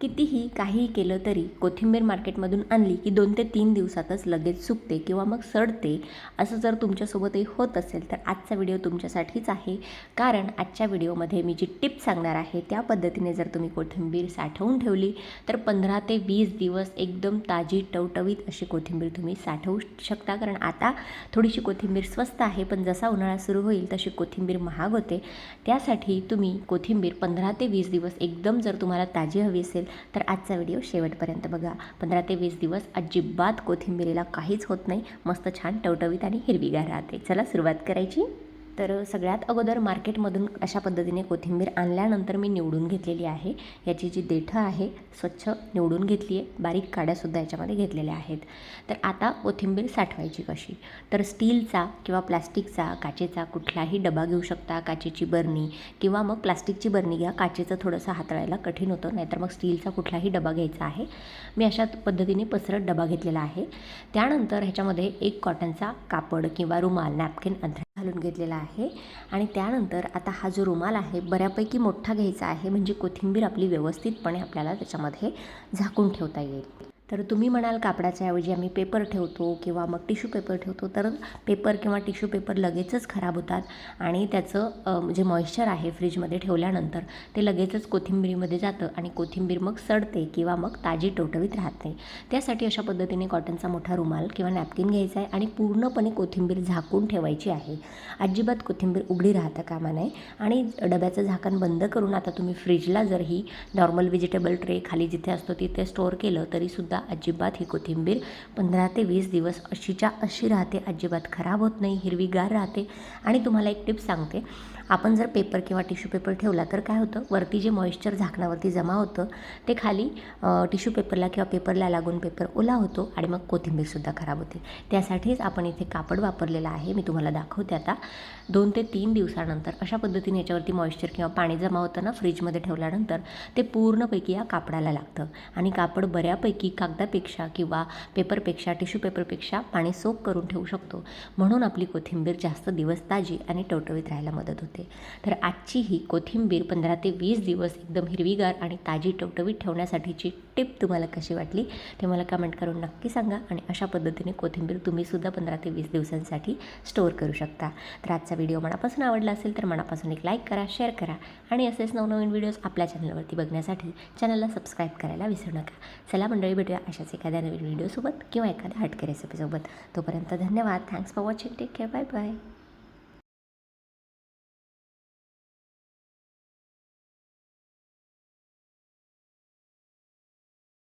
कितीही काहीही केलं तरी कोथिंबीर मार्केटमधून आणली की दोन ते तीन दिवसातच लगेच सुकते किंवा मग सडते. असं जर तुमच्यासोबतही होत असेल तर आजचा व्हिडिओ तुमच्यासाठीच आहे. कारण आजच्या व्हिडिओमध्ये मी जी टिप सांगणार आहे त्या पद्धतीने जर तुम्ही कोथिंबीर साठवून ठेवली तर पंधरा ते वीस दिवस एकदम ताजी टवटवीत अशी कोथिंबीर तुम्ही साठवू शकता. कारण आता थोडीशी कोथिंबीर स्वस्त आहे पण जसा उन्हाळा सुरू होईल तशी कोथिंबीर महाग होते. त्यासाठी तुम्ही कोथिंबीर पंधरा ते वीस दिवस एकदम जर तुम्हाला ताजी हवी असेल तर आजचा व्हिडिओ शेवटपर्यंत बघा. पंधरा ते वीस दिवस अजिबात कोथिंबीरीला काहीच होत नाही. मस्त छान टवटवीत आणि हिरवीगार राहते. चला सुरुवात करायची. तर सगळ्यात अगोदर मार्केटमधून अशा पद्धतीने कोथिंबीर आणल्यानंतर मी निवडून घेतलेली आहे. याची जी देठं आहे स्वच्छ निवडून घेतली आहे बारीक काड्यासुद्धा याच्यामध्ये घेतलेल्या आहेत. तर आता कोथिंबीर साठवायची कशी? तर स्टीलचा किंवा प्लास्टिकचा काचेचा कुठलाही डबा घेऊ शकता काचेची बरणी किंवा मग प्लास्टिकची बरणी घ्या. काचेचं थोडंसं हाताळायला कठीण होतं नाहीतर मग स्टीलचा कुठलाही डबा घ्यायचा आहे. मी अशा पद्धतीने पसरट डबा घेतलेला आहे. त्यानंतर ह्याच्यामध्ये एक कॉटनचा कापड किंवा रुमाल नॅपकिन अंथरा घालून घेतलेला आहे. आणि त्यानंतर आता हा जो रुमाल आहे बऱ्यापैकी मोठा घ्यायचा आहे. म्हणजे कोथिंबीर आपली व्यवस्थितपणे आपल्याला त्याच्यामध्ये झाकून ठेवता येईल. तर तुम्ही म्हणाल कापडाच्या ऐवजी आम्ही पेपर ठेवतो किंवा मग टिश्यू पेपर ठेवतो तर पेपर किंवा टिश्यू पेपर लगेचच खराब होतात आणि त्याचं जे मॉइश्चर आहे फ्रीजमध्ये ठेवल्यानंतर ते लगेचच कोथिंबीरीमध्ये जातं आणि कोथिंबीर मग सडते किंवा मग ताजी टवटवीत राहत. नाही त्यासाठी अशा पद्धतीने कॉटनचा मोठा रुमाल किंवा नॅपकिन घ्यायचा आहे आणि पूर्णपणे कोथिंबीर झाकून ठेवायची आहे. अजिबात कोथिंबीर उघडी राहता कामा नये आणि डब्याचं झाकण बंद करून आता तुम्ही फ्रीजला जर ही नॉर्मल व्हेजिटेबल ट्रे खाली जिथे असतो तिथे स्टोअर केलं तरीसुद्धा अजिबात ही कोथिंबीर पंधरा ते वीस दिवस अशीच्या अशी राहते अजिबात खराब होत नाही हिरवीगार राहते. आणि तुम्हाला एक टिप सांगते. आपण जर पेपर किंवा टिश्यू पेपर ठेवला तर काय होतं? वरती जे मॉइश्चर झाकणावरती जमा होतं ते खाली टिश्यू पेपरला किंवा पेपरला लागून पेपर ओला होतो आणि मग कोथिंबीरसुद्धा खराब होते. त्यासाठीच आपण इथे कापड वापरलेलं आहे. मी तुम्हाला दाखवते आता. दोन ते तीन दिवसानंतर अशा पद्धतीने याच्यावरती मॉइश्चर किंवा पाणी जमा होतं ना फ्रीजमध्ये ठेवल्यानंतर ते पूर्णपैकी या कापडाला लागतं. आणि कापड बऱ्यापैकी का कागदापेक्षा किंवा पेपरपेक्षा टिश्यू पेपरपेक्षा पाणी सोक करून ठेवू शकतो. म्हणून आपली कोथिंबीर जास्त दिवस ताजी आणि टवटवीत राहायला मदत होते. तर आजची ही कोथिंबीर पंधरा ते वीस दिवस एकदम हिरवीगार आणि ताजी टवटवीत ठेवण्यासाठीची टिप तुम्हाला कशी वाटली ते मला कमेंट करून नक्की सांगा आणि अशा पद्धतीने कोथिंबीर तुम्हीसुद्धा पंधरा ते वीस दिवसांसाठी स्टोअर करू शकता. तर आजचा व्हिडिओ मनापासून आवडला असेल तर मनापासून एक लाईक करा शेअर करा आणि असेच नवनवीन व्हिडिओज आपल्या चॅनलवरती बघण्यासाठी चॅनलला सबस्क्राईब करायला विसरू नका. चला मंडळी भेटूया अशाच एखाद्या नवीन व्हिडिओसोबत किंवा एखाद्या हटके रेसिपीसोबत तोपर्यंत धन्यवाद. Thanks for watching take care bye bye